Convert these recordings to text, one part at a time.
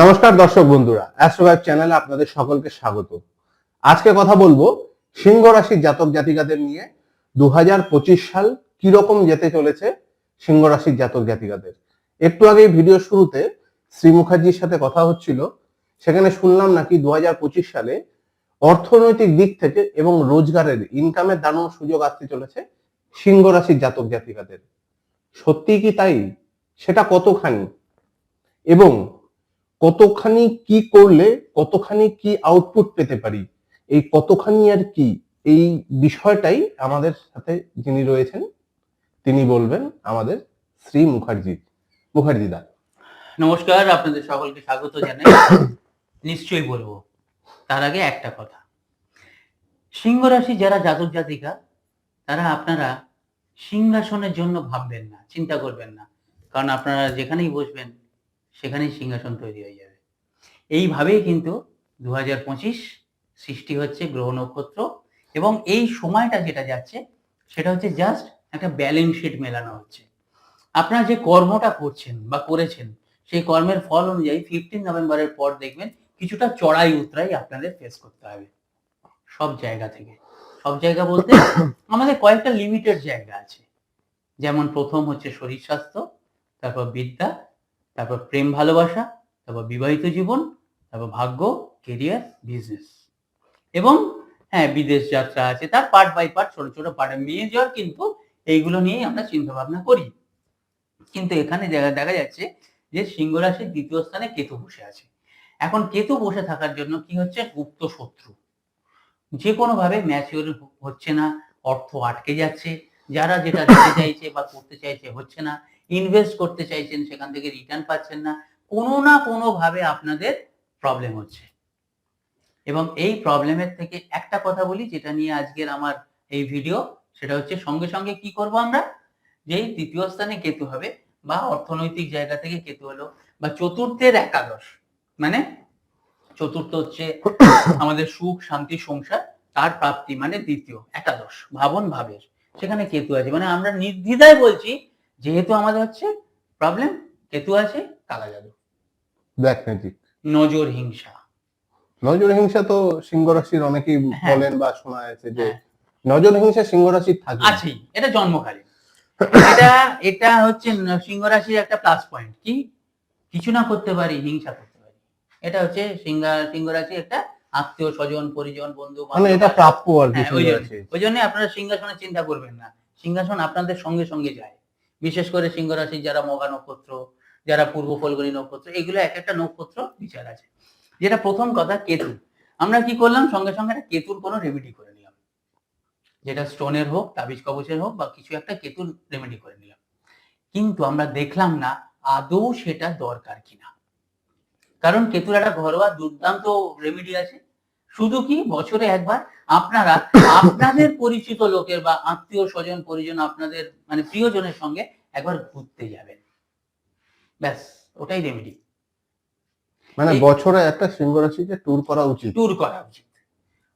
নমস্কার দর্শক বন্ধুরা অ্যাস্ট্রোভাইব চ্যানেলে আপনাদের সকলকে স্বাগত। আজকে কথা বলব সিংহ রাশির জাতক জাতিকাদের নিয়ে। দুহাজার পঁচিশ সাল কীরকম যেতে চলেছে সিংহ রাশির জাতক জাতিকাদের? একটু আগে ভিডিও শুরুতে শ্রী মুখার্জির সাথে কথা হচ্ছিল। সেখানে শুনলাম নাকি দু হাজার পঁচিশ সালে অর্থনৈতিক দিক থেকে এবং রোজগারের ইনকামের দারুণ সুযোগ আসতে চলেছে সিংহ রাশির জাতক জাতিকাদের। সত্যি কি তাই? সেটা কতখানি? এবং কতখানি কি করলে কতখানি কি আউটপুট পেতে পারি? এই কতখানি আর কি? এই বিষয়টাই আমাদের সাথে যিনি রয়েছেন, তিনি বলবেন আমাদের শ্রী মুখার্জি মুখার্জি দা। নমস্কার, আপনাদের সকলকে স্বাগত জানাই। নিশ্চয়ই বলব, তার আগে একটা কথা। সিংহ রাশি যারা জাতক জাতিকা, তারা আপনারা সিংহাসনের জন্য ভাববেন না, চিন্তা করবেন না। কারণ আপনারা যেখানেই বসবেন সেখানেই সিংহাসন তৈরি হয়ে যাবে। এইভাবেই কিন্তু দু হাজার পঁচিশ সৃষ্টি হচ্ছে গ্রহ নক্ষত্র এবং এই সময়টা যেটা যাচ্ছে সেটা হচ্ছে জাস্ট একটা ব্যালেন্স শিট মেলানো হচ্ছে। আপনারা যে কর্মটা করছেন বা করেছেন সেই কর্মের ফল অনুযায়ী ফিফটিন নভেম্বরের পর দেখবেন কিছুটা চড়াই উতরাই আপনাদের ফেস করতে হবে। সব জায়গা থেকে। সব জায়গা বলতে আমাদের কয়েকটা লিমিটেড জায়গা আছে। যেমন প্রথম হচ্ছে শরীর স্বাস্থ্য তারপর বিদ্যা তারপর প্রেম ভালোবাসা, তারপর বিবাহিত জীবন, তারপর ভাগ্য কেরিয়ার বিজনেস এবং হ্যাঁ বিদেশ যাত্রা আছে, তার পার্ট বাই পার্ট ছোট ছোট পার্ট মেজর কিন্তু এইগুলো নিয়েই আমরা চিন্তা ভাবনা করি। কিন্তু এখানে দেখা দেখা যাচ্ছে যে সিংহ রাশির দ্বিতীয় স্থানে কেতু বসে আছে। এখন কেতু বসে থাকার জন্য কি হচ্ছে? গুপ্ত শত্রু। যে কোনো ভাবে ম্যাচিওর হচ্ছে না, অর্থ আটকে যাচ্ছে, যারা যেটা দিতে চাইছে বা করতে চাইছে হচ্ছে না ইনভেস্ট করতে চাইছেন, সেখান থেকে রিটার্ন পাচ্ছেন না, কোনো না কোনো ভাবে আপনাদের প্রবলেম হচ্ছে। এবং এই প্রবলেমের থেকে একটা কথা বলি, যেটা নিয়ে আজকের আমার এই ভিডিও সেটা হচ্ছে সঙ্গে সঙ্গে কি করব আমরা? যেই তৃতীয় স্থানে কেতু হবে, বা অর্থনৈতিক জায়গা থেকে কেতু হলো, বা চতুর্থের একাদশ মানে চতুর্থ হচ্ছে আমাদের সুখ, শান্তি, সংসার, তার প্রাপ্তি মানে দ্বিতীয়, একাদশ, ভাবন, ভাবের, সেখানে কেতু আছে। মানে আমরা নির্দ্বিধায় বলছি যেহেতু আমাদের হচ্ছে প্রবলেম কেতু আছে কালা জাদু ব্ল্যাক ম্যাজিক নজর হিংসা। নজর হিংসা তো সিংহ রাশির অনেকেই হ্যাঁ। বলেন বা শোনা আছে যে হ্যাঁ। নজর হিংসা সিংহ রাশির থাকে। আছেই। এটা জন্মকালীন। এটা এটা হচ্ছে সিংহ রাশির একটা প্লাস পয়েন্ট কি? কিছু না করতে পারি হিংসা করতে পারি। এটা হচ্ছে সিংহ সিংহ রাশির একটা আত্মীয় স্বজন পরিজন বন্ধু মানে এটা প্রাপ্য আর কি হ্যাঁ, ওই জন্য। ওই জন্য আপনারা সিংহাসনের চিন্তা করবেন না। সিংহাসন আপনাদের সঙ্গে সঙ্গে যায়। বিশেষ করে সিংহ রাশির যারা মগা নক্ষত্র, যারা পূর্ব ফলগুনি নক্ষত্র, এগুলো এক একটা নক্ষত্র বিচার আছে। যেটা প্রথম কথা, কেতু। আমরা কি করলাম? সঙ্গে সঙ্গে একটা কেতুর কোনো রেমেডি করে নিলাম। যেটা স্টোনের হোক, তাবিজ কবচের হোক, বা কিছু একটা কেতুর রেমেডি করে নিলাম। কিন্তু আমরা দেখলাম না, আদৌ সেটা দরকার কিনা। কারণ কেতুর একটা ঘরোয়া দুর্দান্ত রেমেডি আছে। শুধু কি বছরে একবার? আপনারা আপনাদের পরিচিত লোকের বা আত্মীয় স্বজন পরিজন আপনাদের মানে প্রিয়জনের সঙ্গে একবার ঘুরতে যাবেন। ব্যাস ওটাই রেমেডি মানে বছরে একটা সিংহ রাশিকে ট্যুর করা উচিত। ট্যুর করা উচিত।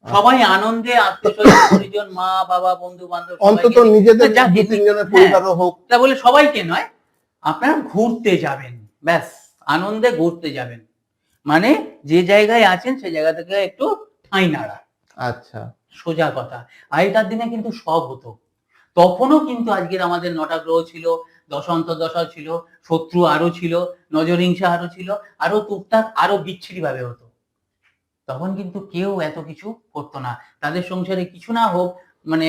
সবাই আনন্দে আত্মীয় স্বজন পরিজন মা বাবা বন্ধু বান্ধব অন্তত নিজেদের দু তিনজনের হ্যাঁ। পরিবারও হোক। তা বলে সবাইকে নয় আপনারা ঘুরতে যাবেন। ব্যাস আনন্দে ঘুরতে যাবেন। মানে যে জায়গায় আছেন সেই জায়গা থেকে একটু ঠাঁই নাড়া আচ্ছা। সোজা কথা। আগেকার দিনে কিন্তু সব হতো। তখনও কিন্তু আজকের আমাদের নটা গ্রহ ছিল দশান্ত দশা ছিল শত্রু আরও ছিল নজরহিংসা আরও ছিল আরও টুকটাক আরও বিচ্ছিরি ভাবে হতো। তখন কিন্তু কেউ এত কিছু করতো না। তাদের সংসারে কিছু না হোক মানে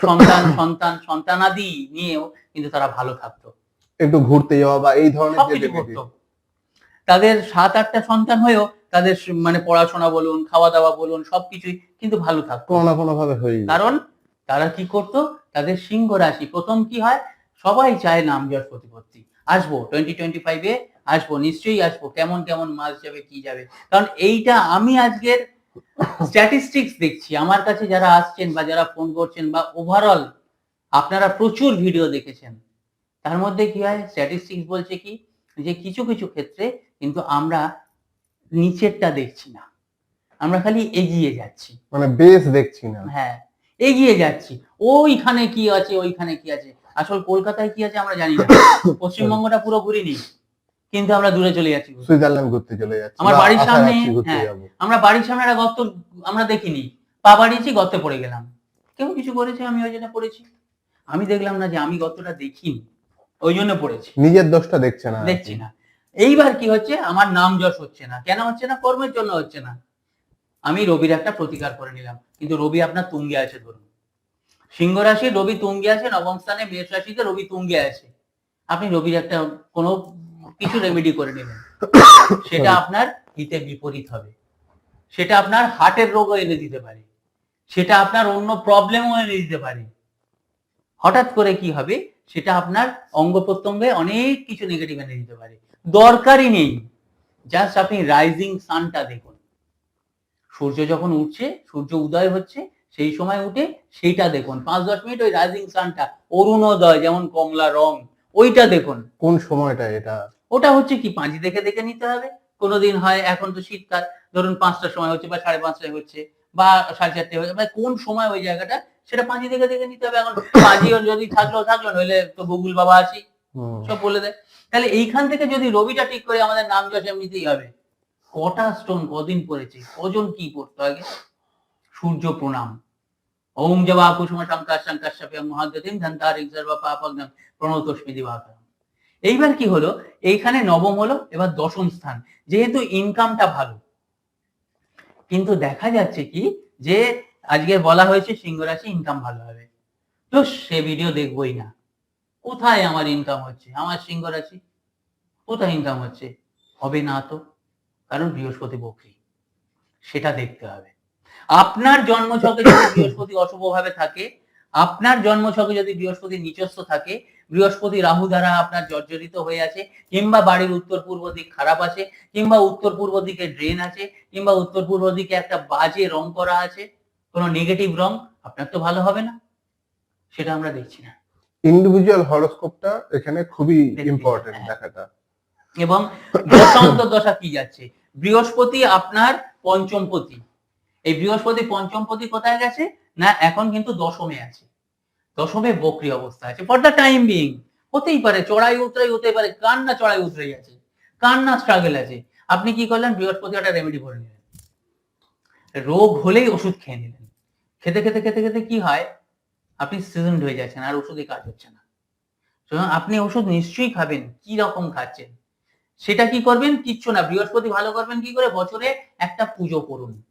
সন্তান সন্তান সন্তানাদি নিয়েও কিন্তু তারা ভালো থাকতো। একটু ঘুরতে যাওয়া বা এই ধরনের যে সবকিছু remedy। করতো তাদের সাত আটটা সন্তান হয়েও তাদের মানে পড়াশোনা বলুন খাওয়া দাওয়া বলুন সবকিছুই কিন্তু ভালো থাকতো। কোনো না কোনো ভাবে হয়ে কারণ তারা কি করত? তাদের সিংহ রাশি। প্রথম কি হয়? সবাই চায় নাম যশ প্রতিপত্তি। আসব টোয়েন্টি টোয়েন্টি ফাইভে আসব নিশ্চয়ই আসব। কেমন কেমন মাস যাবে কি যাবে? কারণ এইটা আমি আজকের স্ট্যাটিস্টিক্স দেখছি। আমার কাছে যারা আসছেন বা যারা ফোন করছেন বা ওভারঅল আপনারা প্রচুর ভিডিও দেখেছেন। তার মধ্যে কি হয়? স্ট্যাটিস্টিক্স বলছে কি? যে কিছু কিছু ক্ষেত্রে কিন্তু আমরা নিচেরটা দেখছি না। আমরা খালি এগিয়ে যাচ্ছি। মানে বেশ দেখছি না। হ্যাঁ এগিয়ে যাচ্ছি। ওইখানে কি আছে ওইখানে কি আছে? আসল কলকাতায় কি আছে আমরা জানি না। পশ্চিমবঙ্গটা পুরো ঘুরিনি কিন্তু আমরা দূরে চলে যাচ্ছি। সুইজারল্যান্ড ঘুরতে চলে যাচ্ছি। আমার বাড়ির সামনে, হ্যাঁ। আমরা বাড়ির সামনে একটা গর্ত আমরা দেখিনি। পা বাড়িয়েছি গর্তে পড়ে গেলাম। কেউ কিছু করেছে? আমি ওই জন্য পড়েছি। আমি দেখলাম না যে আমি গর্তটা দেখিনি। ওই জন্য পড়েছি। নিজের দোষটা দেখছে না দেখছি না। এইবার কি হচ্ছে? আমার নাম যশ হচ্ছে না। কেন হচ্ছে না? কর্মের জন্য হচ্ছে না। আমি রবির একটা প্রতিকার করে নিলাম। কিন্তু রবি আপনার তুঙ্গে আছে ধরুন। সিংহ রাশি রবি তুঙ্গে আছে, নবম স্থানে মেষ রাশিতে রবি তুঙ্গে আছে। আপনি রবির একটা কোনো কিছু রেমেডি করে নেবেন। সেটা আপনার হিতে বিপরীত হবে। সেটা আপনার হার্টের রোগও এনে দিতে পারে। সেটা আপনার অন্য প্রবলেমও এনে দিতে পারে। হঠাৎ করে কি হবে? সেটা আপনার অঙ্গ প্রত্যঙ্গে অনেক কিছু নেগেটিভ এনে দিতে পারে। দরকারই নেই। জাস্ট আপনি রাইজিং সানটা দেখুন। সূর্য যখন উঠছে সূর্য উদয় হচ্ছে সেই সময় উঠে সেইটা দেখুন। পাঁচ দশ মিনিট ওই রাইজিং সানটা অরুণোদয় যেমন কমলা রং ওইটা দেখুন। কোন সময়টা এটা? ওটা হচ্ছে কি? পাঁচি দেখে দেখে নিতে হবে। কোনোদিন হয় এখন তো শীতকাল ধরুন পাঁচটার সময় হচ্ছে বা সাড়ে পাঁচটায় হচ্ছে। বা সাড়ে চারটে হচ্ছে বা কোন সময় ওই জায়গাটা? সেটা পাঁচি দেখে দেখে নিতে হবে। এখন পাঁচিও যদি থাকল থাকল নইলে তো গুগল বাবা আছি সব বলে দেয়। তাহলে এইখান থেকে যদি রবিটা ঠিক করে আমাদের নাম যশ এমনিতেই হবে। কটা স্টোন কদিন পড়েছে? কজন কি পড়তো আগে? সূর্য প্রণাম। ওম জবা কুসুম শঙ্কার শঙ্কার সাপে মহাদ্যতিম ধন্তার বা পাপগ্ন প্রণতস্মি দিবাকরম। এইবার কি হলো? এইখানে নবম হলো এবার দশম স্থান। যেহেতু ইনকামটা ভালো কিন্তু দেখা যাচ্ছে কি যে আজকে বলা হয়েছে সিংহ রাশি ইনকাম ভালো হবে। তো সে ভিডিও দেখবই না। কোথায় আমার ইনকাম হচ্ছে? আমার সিংহ রাশি? কোথায় ইনকাম হচ্ছে? হবে না তো। কারণ বৃহস্পতি বকরি সেটা দেখতে হবে। আপনার জন্মছকে যদি বৃহস্পতি অশুভভাবে থাকে, আপনার জন্মছকে যদি বৃহস্পতি নিচস্থ থাকে বৃহস্পতি রাহু দ্বারা আপনার জর্জরিত হয়ে আছে কিংবা বাড়ির উত্তর পূর্ব দিক খারাপ আছে কিংবা উত্তর পূর্ব দিকে ড্রেন আছে কিংবা উত্তর পূর্ব দিকে একটা বাজে রং করা আছে কোনো নেগেটিভ রং আপনার তো ভালো হবে না। সেটা আমরা দেখছি না। ইন্ডিভিজুয়াল হরোস্কোপটা এখানে খুবই ইম্পর্টেন্ট হ্যাঁ। দেখাটা। এবং দশান্ত দশা কি যাচ্ছে? বৃহস্পতি আপনার পঞ্চমপতি এই বৃহস্পতি পঞ্চমপতি কোথায় গেছে? না এখন কিন্তু দশমে আছে। দশমে বকরি অবস্থা আছে। ফর দ্য টাইম বিং হতেই পারে, চড়াই উতরাই হতে পারে কার না চড়াই উতরাই আছে কার না স্ট্রাগল আছে। আপনি কি করলেন? বৃহস্পতি একটা রেমেডি করে নিলেন। রোগ হলেই ওষুধ খেয়ে নিলেন। খেতে খেতে খেতে খেতে কি হয়? আপনি সিজন হয়ে যাচ্ছেন, আর ওষুধে কাজ হচ্ছে না। সুতরাং আপনি ওষুধ নিশ্চয়ই খাবেন, কি রকম খাচ্ছেন? সেটা কি করবেন? কিচ্ছু না, বৃহস্পতি ভালো করবেন কি করে? বছরে একটা পুজো করুন।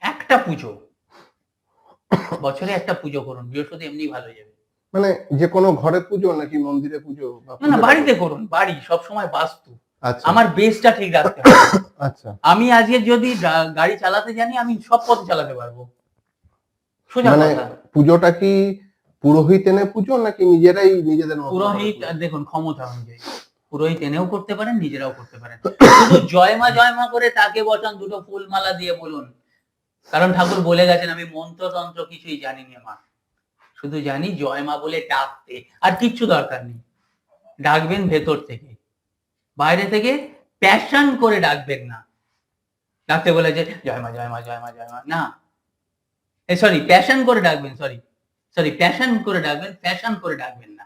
একটা পুজো। বছরে একটা পুজো করুন বৃহস্পতি এমনি ভালো যাবে। মানে যে কোনো ঘরে পুজো নাকি মন্দিরে পুজো না না বাড়িতে করুন? বাড়ি সব সময় বাস্তু। আচ্ছা। আমার বেসটা ঠিক রাখতে হবে। আচ্ছা। আমি আজকে যদি গাড়ি চালাতে জানি আমি সব পথ চালাতে পারব। সোজা মানে পুজোটা কি পুরোহিত এনে পুজো নাকি নিজেরাই নিজেদের পুরোহিত দেখুন ক্ষমতা অনুযায়ী। পুরোহিত এনেও করতে পারেন নিজেরাও করতে পারেন। শুধু জয়মা জয়মা করে তাকে বসান দুটো ফুল মালা দিয়ে বলুন। কারণ ঠাকুর বলে গেছেন আমি মন্ত্রতন্ত্র কিছুই জানি না মা। শুধু জানি জয় মা বলে ডাকতে। আর কিচ্ছু দরকার নেই। ডাকবেন ভেতর থেকে। বাইরে থেকে প্যাশন করে ডাকবেন না। ডাকতে বলে যে জয়মা জয়মা জয়মা জয়মা না। এ সরি প্যাশন করে ডাকবেন সরি সরি প্যাশন করে ডাকবেন প্যাশন করে ডাকবেন না।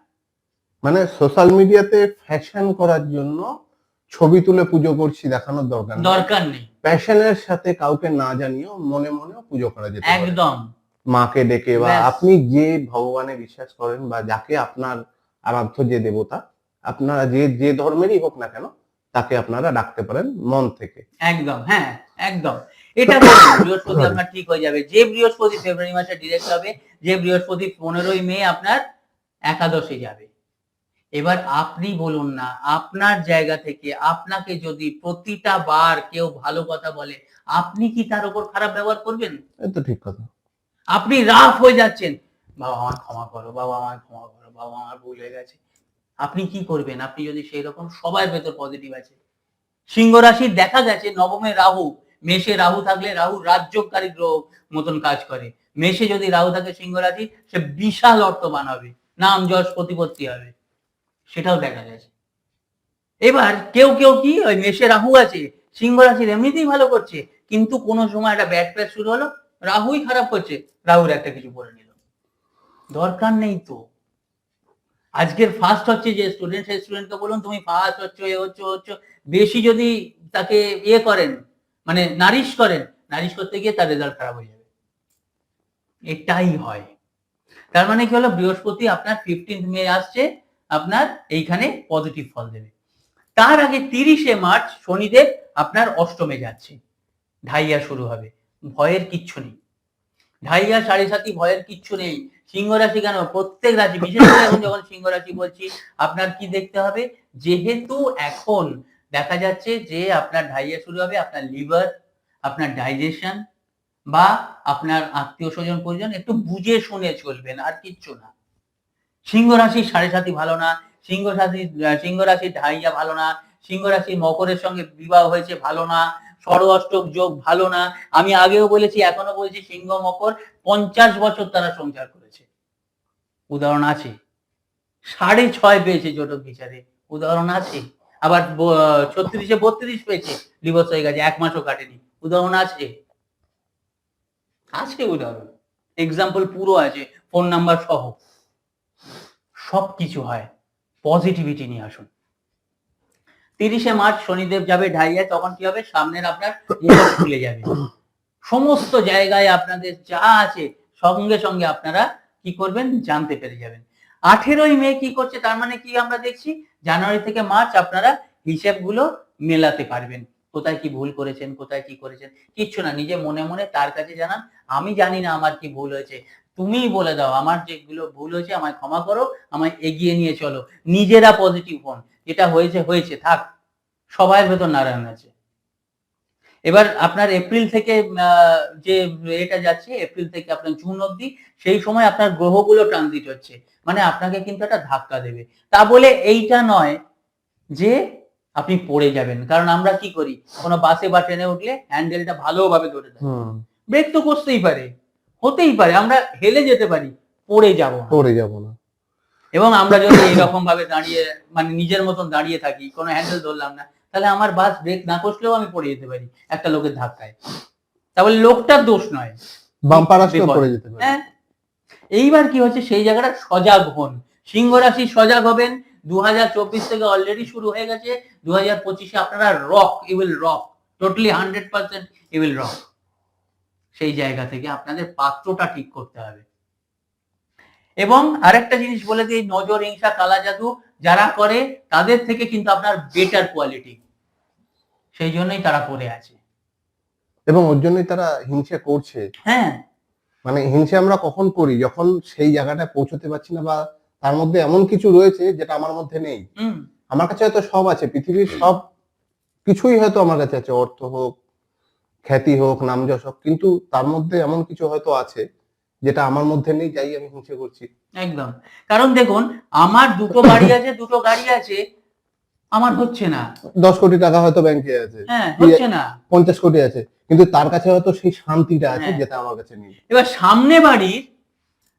মানে সোশ্যাল মিডিয়াতে ফ্যাশন করার জন্য ছবি তুলে পুজো করছি দেখানোর দরকার দরকার নেই। প্যাশনের সাথে কাউকে না জানিয়েও মনে মনেও পুজো করা যেতে পারে। একদম। মাকে ডেকে বা আপনি যে ভগবানে বিশ্বাস করেন বা যাকে আপনার আরাধ্য যে দেবতা আপনারা যে যে ধর্মেরই হোক না কেন তাকে আপনারা ডাকতে পারেন মন থেকে। একদম হ্যাঁ একদম। এটা বৃহস্পতি আপনার ঠিক হয়ে যাবে। যে বৃহস্পতি ফেব্রুয়ারি মাসে ডিরেক্ট হবে যে বৃহস্পতি পনেরোই মে আপনার একাদশে যাবে। এবার আপনি বলুন না আপনার জায়গা থেকে আপনাকে যদি প্রতিটা বার কেউ ভালো কথা বলে আপনি কি তার উপর খারাপ ব্যবহার করবেন? তো ঠিক কথা। আপনি রাফ হয়ে যাচ্ছেন। বাবা আমার ক্ষমা করো বাবা আমার ক্ষমা করো বাবা আমার ভুল হয়ে গেছে। আপনি কি করবেন? আপনি যদি সেই রকম সবার ভেতর পজিটিভ আছে। সিংহ রাশির দেখা গেছে নবমে রাহু। মেষে রাহু থাকলে রাহু রাজ্যকারী গ্রহ মতন কাজ করে। মেষে যদি রাহু থাকে সিংহ রাশি সে বিশাল অর্থবান হবে। নাম যশ প্রতিপত্তি হবে। সেটাও দেখা গেছে। এবার কেউ কেউ কি ওই মেষে রাহু আছে, সিংহ রাশির এমনিতেই ভালো করছে, কিন্তু কোনো সময় একটা ব্যাট প্যাচ শুরু হলো, রাহুই খারাপ করছে, রাহুর একটা কিছু বলে নিল। দরকার নেই তো। আজকের ফার্স্ট হচ্ছে যে স্টুডেন্ট সেই স্টুডেন্টকে বলুন, তুমি ফার্স্ট হচ্ছ, এ হচ্ছ হচ্ছ, বেশি যদি তাকে ইয়ে করেন মানে নারিশ করেন নারিশ করতে গিয়ে তার রেজাল্ট খারাপ হয়ে যাবে। এটাই হয়। তার মানে কি হলো, বৃহস্পতি আপনার ফিফটিন্থ মে আসছে আপনার এইখানে পজিটিভ ফল দেবে। তার আগে তিরিশে মার্চ শনিদেব আপনার অষ্টমে যাচ্ছে। ঢাইয়া শুরু হবে। ভয়ের কিচ্ছু নেই। ঢাইয়া, সাড়ে সাতি ভয়ের কিচ্ছু নেই। সিংহ রাশি কেন? প্রত্যেক রাশি, বিশেষ করে এখন যখন সিংহ রাশি বলছি, আপনার কি দেখতে হবে? যেহেতু এখন দেখা যাচ্ছে যে আপনার ঢাইয়া শুরু হবে, আপনার লিভার আপনার ডাইজেশন বা আপনার আত্মীয় স্বজন পরিজন একটু বুঝে শুনে চলবেন, আর কিচ্ছু না। সিংহ রাশির সাড়ে সাতি ভালো না, সিংহ রাশি সিংহ রাশির ঢাইয়া ভালো না, সিংহ রাশি মকরের সঙ্গে বিবাহ হয়েছে ভালো না, ষড় অষ্টক যোগ ভালো না। আমি আগেও বলেছি, এখনও বলছি সিংহ, মকর পঞ্চাশ বছর তারা সংসার করেছে। উদাহরণ আছে। সাড়ে ছয় পেয়েছে জটক বিচারে। উদাহরণ আছে। আবার ছত্রিশে বত্রিশ পেয়েছে ডিভোর্স হয়ে গেছে, এক মাসও কাটেনি। উদাহরণ আছে। আছে উদাহরণ। এক্সাম্পল পুরো আছে ফোন নাম্বার সহ। সব কিছু হয়। পজিটিভিটি নিয়ে আসুন। তিরিশে মার্চ শনিদেব যাবে ঢাইয়া, তখন কি হবে? সামনের আপনার খুলে যাবে। সমস্ত জায়গায় আপনাদের যা আছে, সঙ্গে সঙ্গে আপনারা কি করবেন? জানতে পেরে যাবেন। আঠেরোই মে কি করছে? তার মানে কি আমরা দেখছি? জানুয়ারি থেকে মার্চ আপনারা হিসেবগুলো মেলাতে পারবেন। কোথায় কি ভুল করেছেন, কোথায় কি করেছেন? কিচ্ছু না, নিজে মনে মনে তার কাছে জানান। আমি জানি না আমার কি ভুল হয়েছে। তুমিই বলে দাও আমার যেগুলো ভুল হয়েছে আমায় ক্ষমা করো আমায় এগিয়ে নিয়ে চলো। নিজেরা পজিটিভ হন। যেটা হয়েছে হয়েছে থাক। সবার ভেতর নারায়ণ আছে। এবার আপনার এপ্রিল থেকে যে এটা যাচ্ছে এপ্রিল থেকে আপনার জুন অবধি সেই সময় আপনার গ্রহগুলো ট্রানজিট হচ্ছে। মানে আপনাকে কিন্তু একটা ধাক্কা দেবে। তা বলে এইটা নয় যে আপনি পড়ে যাবেন। কারণ আমরা কি করি? কোনো বাসে বা ট্রেনে উঠলে হ্যান্ডেলটা ভালোভাবে ধরে দেয় ব্রেক তো করতেই পারে। হতেই পারে আমরা হেলে যেতে পারি পড়ে যাব পড়ে যাব না। এবং আমরা যদি এরকম ভাবে দাঁড়িয়ে মানে নিজের মতন দাঁড়িয়ে থাকি কোনো হ্যান্ডেল ধরলাম না তাহলে আমার বাস ব্রেক না কষলেও আমি পড়ে যেতে পারি একটা লোকের ধাক্কায়। তাহলে লোকটার দোষ নয়। বাম্পার আসলে পড়ে যেতে পারে। হ্যাঁ। এইবার কি হচ্ছে সেই জায়গাটা সজাগ হন। সিংহ রাশি সজাগ হবেন। দু হাজার চব্বিশ থেকে অলরেডি শুরু হয়ে গেছে। দু হাজার পঁচিশে আপনারা rock you'll rock totally hundred percent you'll rock সেই জায়গা থেকে আপনাদের পাত্রটা ঠিক করতে হবে। এবং আরেকটা জিনিস বলে দিই নজর হিংসা কালা জাদু যারা করে তাদের থেকে কিন্তু আপনার বেটার কোয়ালিটি সেই জন্যই তারা পড়ে আছে। এবং ওর জন্যই তারা হিংসা করছে। হ্যাঁ। মানে হিংসা আমরা কখন করি? যখন সেই জায়গাটায় পৌঁছতে পারছি না বা তার মধ্যে এমন কিছু রয়েছে যেটা আমার মধ্যে নেই। আমার কাছে হয়তো সব আছে পৃথিবীর সব কিছুই হয়তো আমার কাছে আছে অর্থ হোক খ্যাতি হোক নামযশ হোক কিন্তু তার মধ্যে এমন কিছু হয়তো আছে যেটা আমার মধ্যে নেই যাই আমি হিংসা করছি। একদম। কারণ দেখুন আমার দুটো বাড়ি আছে দুটো গাড়ি আছে আমার হচ্ছে না। দশ কোটি টাকা হয়তো ব্যাংকে আছে। হ্যাঁ হচ্ছে না। পঞ্চাশ কোটি আছে। কিন্তু তার কাছে হয়তো সেই শান্তিটা আছে হ্যাঁ। যেটা আমার কাছে নেই। এবার সামনে বাড়ির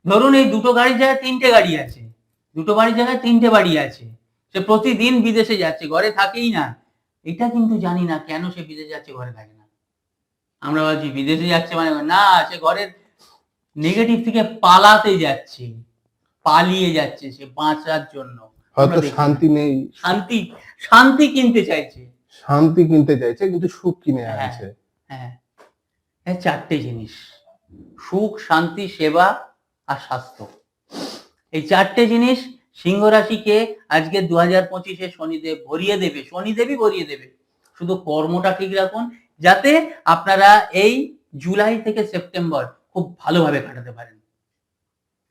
ধরুন এই দুটো গাড়ির জায়গায় তিনটে গাড়ি আছে। দুটো বাড়ির জায়গায় তিনটে বাড়ি আছে। সে প্রতিদিন বিদেশে যাচ্ছে ঘরে থাকেই না। এটা কিন্তু জানি না কেন সে বিদেশে যাচ্ছে ঘরে থাকে না। আমরা ভাবছি বিদেশে যাচ্ছে মানে না সে ঘরের নেগেটিভ থেকে পালাতে যাচ্ছে পালিয়ে যাচ্ছে সে বাঁচার জন্য। হয়তো শান্তি নেই। শান্তি শান্তি কিনতে চাইছে। শান্তি কিনতে চাইছে কিন্তু সুখ কিনে হ্যাঁ। আনছে। হ্যাঁ। এই চারটে জিনিস। সুখ শান্তি সেবা আর স্বাস্থ্য। এই চারটে জিনিস সিংহ রাশিকে আজকে দু হাজার পঁচিশে শনিদেব ভরিয়ে দেবে শনিদেবই ভরিয়ে দেবে। শুধু কর্মটা ঠিক রাখুন, যাতে আপনারা এই জুলাই থেকে সেপ্টেম্বর খুব ভালোভাবে কাটাতে পারেন।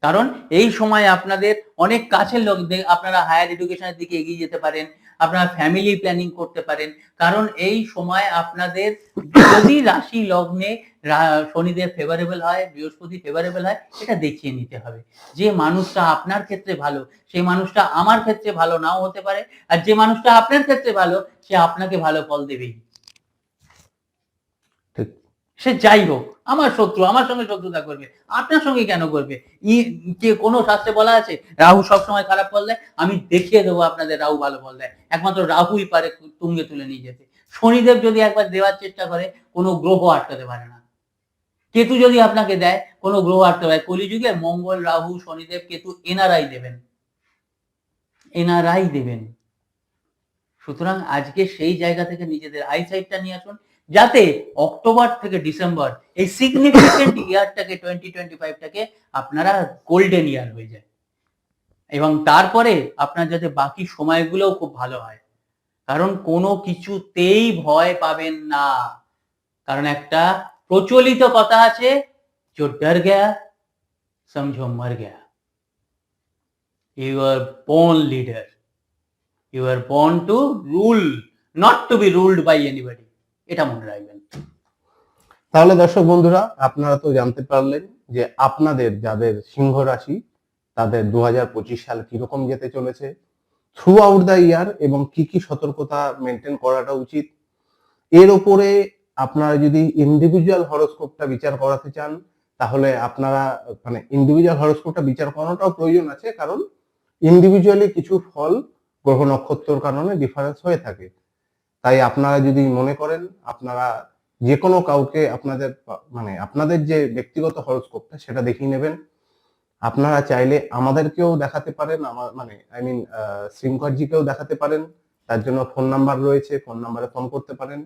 কারণ এই সময় আপনাদের অনেক কাছের লোক আপনারা হায়ার এডুকেশনের দিকে এগিয়ে যেতে পারেন আপনারা ফ্যামিলি প্ল্যানিং করতে পারেন। কারণ এই সময় আপনাদের যদি রাশি লগ্নে রা- শনিদেব ফেভারেবল হয়, বৃহস্পতি ফেভারেবল হয় এটা দেখিয়ে নিতে হবে। যে মানুষটা আপনার ক্ষেত্রে ভালো সেই মানুষটা আমার ক্ষেত্রে ভালো নাও হতে পারে। আর যে মানুষটা আপনার ক্ষেত্রে ভালো, সে আপনাকে ভালো ফল দেবেই। সে যাই হোক, আমার শত্রু, আমার সঙ্গে শত্রুতা করবে, আপনার সঙ্গে কেন করবে? যে কোনো শাস্ত্রে বলা আছে? রাহু সবসময় খারাপ ফল দেয়, আমি দেখিয়ে দেবো আপনাদের রাহু ভালো ফল দেয়। একমাত্র রাহুই পারে তুঙ্গে তুলে নিয়ে যেতে। শনিদেব যদি একবার দেওয়ার চেষ্টা করে, কোনো গ্রহ আটকাতে পারে না। কেতু যদি আপনাকে দেয়, কোনো গ্রহ আটকাতে পারে। কলিযুগে মঙ্গল, রাহু, শনিদেব, কেতু এনারাই দেবেন। এনারাই দেবেন। সুতরাং আজকে সেই জায়গা থেকে নিজেদের আইসাইটটা নিয়ে আসুন। যাতে অক্টোবর থেকে ডিসেম্বর এই সিগনিফিকেন্ট ইয়ারটাকে টোয়েন্টি টোয়েন্টি ফাইভটাকে আপনারা গোল্ডেন ইয়ার হয়ে যায় এবং তারপরে আপনার যাতে বাকি সময়গুলোও খুব ভালো হয় কারণ কোনো কিছুতেই ভয় পাবেন না কারণ একটা প্রচলিত কথা আছে जो डर गया समझो मर गया you are born leader you are born to rule not to be ruled by anybody এটা মনে রাখবেন। তাহলে দর্শক বন্ধুরা, আপনারা তো জানতে পারলেন যে আপনাদের যাদের সিংহ রাশি, তাদের দু হাজার পঁচিশ সাল কীরকম যেতে চলেছে থ্রু আউট দ্য ইয়ার এবং কি কি সতর্কতা মেনটেন করাটা উচিত। এর ওপরে আপনারা যদি ইন্ডিভিজুয়াল হরস্কোপটা বিচার করাতে চান, তাহলে আপনারা মানে ইন্ডিভিজুয়াল হরস্কোপটা বিচার করাটাও প্রয়োজন আছে, কারণ ইন্ডিভিজুয়ালি কিছু ফল, গ্রহ নক্ষত্রের কারণে ডিফারেন্স হয়ে থাকে। তাই আপনারা যদি মনে করেন, আপনারা যে কোনো কাউকে আপনাদের মানে আপনাদের যে ব্যক্তিগত হরস্কোপটা, সেটা দেখিয়ে নেবেন। আপনারা চাইলে আমাদেরকেও দেখাতে পারেন আমার মানে আই মিন শৃঙ্করজিকেও দেখাতে পারেন। তার জন্য ফোন নাম্বার রয়েছে ফোন নাম্বারে ফোন করতে পারেন।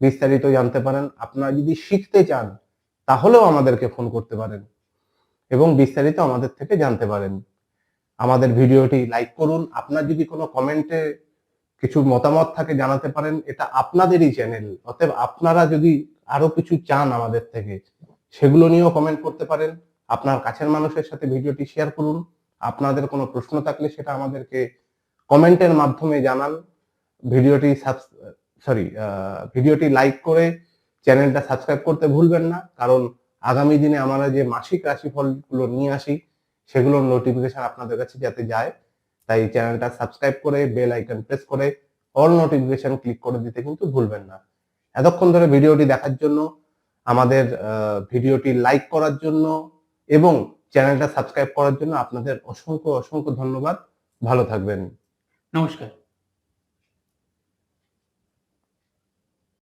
বিস্তারিত জানতে পারেন। আপনারা যদি শিখতে চান, তাহলেও আমাদেরকে ফোন করতে পারেন এবং বিস্তারিত আমাদের থেকে জানতে পারেন। আমাদের ভিডিওটি লাইক করুন। আপনার যদি কোনো কমেন্টে কিছু মতামত থাকে জানাতে পারেন, এটা আপনাদেরই চ্যানেল অতএব আপনারা যদি আরও কিছু চান আমাদের থেকে, সেগুলো নিয়েও কমেন্ট করতে পারেন। আপনার কাছের মানুষের সাথে ভিডিওটি শেয়ার করুন। আপনাদের কোনো প্রশ্ন থাকলে সেটা আমাদেরকে কমেন্টের মাধ্যমে জানান। ভিডিওটি সরি ভিডিওটি লাইক করে চ্যানেলটা সাবস্ক্রাইব করতে ভুলবেন না। কারণ আগামী দিনে আমরা যে মাসিক রাশিফলগুলো নিয়ে আসি, সেগুলোর নোটিফিকেশন আপনাদের কাছে যাতে যায়। তাই চ্যানেলটা সাবস্ক্রাইব করে, বেল আইকন প্রেস করে, অল নোটিফিকেশন ক্লিক করে দিতে কিন্তু ভুলবেন না। এতক্ষণ ধরে ভিডিওটি দেখার জন্য, আমাদের ভিডিওটি লাইক করার জন্য এবং চ্যানেলটা সাবস্ক্রাইব করার জন্য আপনাদের অসংখ্য অসংখ্য ধন্যবাদ। ভালো থাকবেন। নমস্কার।